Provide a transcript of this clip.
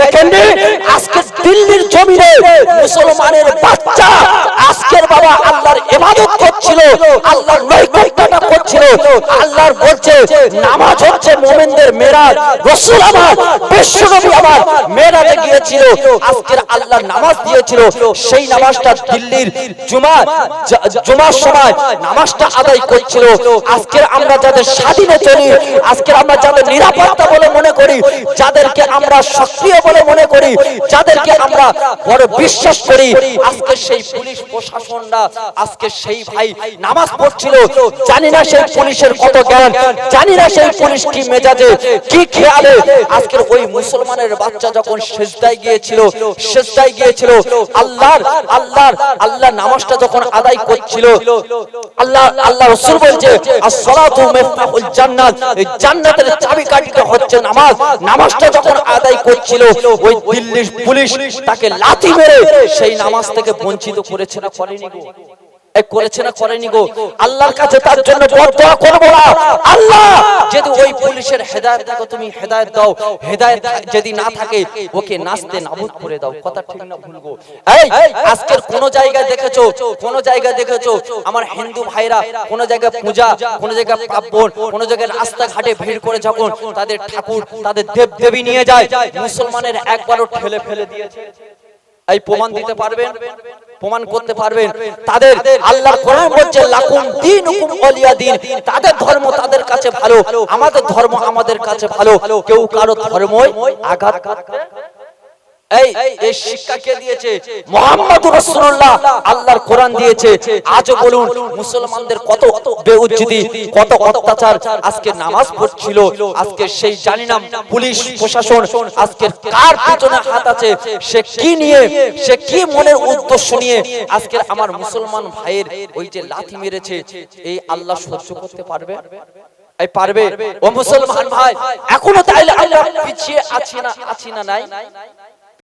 দেখেননি আজকে দিল্লির জমিনে মুসলমানের বাচ্চা আজকের বাবা আল্লাহর ইবাদত করছিল আল্লাহর নৈকট্য আল্লাহর বলছে, নামাজ হচ্ছে মোমেনদের মেরাজ। রসুল আমার, বিশ্বনবী আমার মেরাজে গিয়েছিল, আজকের আল্লাহ নামাজ দিয়েছিল। সেই নামাজটা দিল্লির জুমা জুমার সময় নামাজটা আদায় করছিল। আজকের আমরা যাদের স্বাধীনে চলি, আজকের আমরা যাদের নিরাপত্তা বলে মনে করি, যাদেরকে আমরা সক্রিয় বলে মনে করি, যাদেরকে আমরা বড় বিশ্বাস করি, আজকে সেই পুলিশ প্রশাসনরা, আজকে সেই ভাই নামাজ পড়ছিল। জানি না সেই পুলিশের কত জ্ঞান? জানি না সেই পুলিশ কি মেজাজে, কি খেয়ালে। আজকের ওই মুসলমানের বাচ্চা যখন সেজদায় গিয়েছিল সেজদায় গিয়েছিল, আল্লাহর আল্লাহর আল্লাহ নামাজটা যখন আদায় করছিল, আল্লাহ আল্লাহ রাসূল বলছে as-সালাতু মিফতাহুল জান্নাত। এই জান্নাতের চাবিকাঠিটা হচ্ছে নামাজ। নামাজটা যখন আদায় করছিল, ওই দিল্লির পুলিশ তাকে লাথি মেরে সেই নামাজ থেকে বঞ্চিত করেছে না করেনি গো? করেছে না করেনি গো। আল্লাহর কাছে তার জন্য বদদোয়া করব না। আল্লাহ যদি ওই পুলিশের হেদায়েত দেখো তুমি হেদায়েত দাও। হেদায়েত যদি না থাকে ওকে নাচতে নাবুদ করে দাও। কথা ঠিক না ভুল গো। এই আজকের কোন জায়গায় দেখেছ? কোন জায়গায় দেখেছ? আমার হিন্দু ভাইরা কোন জায়গায় পূজা কোন জায়গায় পার্বণ কোন জায়গায় রাস্তাঘাটে ভিড় করে যখন তাদের ঠাকুর তাদের দেব দেবী নিয়ে যায় মুসলমানের একবারও ঠেলে ফেলে দিয়েছে। এই প্রমাণ দিতে পারবেন প্রমাণ করতে পারবেন। তাদের আল্লাহ কোরআন বলছে লাকুম দীনুকুম ওয়ালিয়া দিন। তাদের ধর্ম তাদের কাছে ভালো। আমাদের ধর্ম আমাদের কাছে ভালো। কেউ কারও ধর্মই আঘাত করতে এই এই শিক্ষা কে দিয়েছে? মোহাম্মদুর রাসূলুল্লাহ। আল্লাহর কোরআন দিয়েছে। আজও বলুন মুসলমানদের কত বেউজ্জতি কত অত্যাচার। আজকে নামাজ পড়ছিল আজকে সেই জানি না পুলিশ প্রশাসন আজকে কার পিছনে হাত আছে সে কি নিয়ে সে কি মনের উদ্দেশ্য নিয়ে আজকে আমার মুসলমান ভাইয়ের ওই যে লাথি মেরেছে এই আল্লাহ সহ্য করতে পারবে? এই পারবে? ও মুসলমান ভাই এখনও তাইলে আমরা পিছিয়ে আছি না আছি না নাই?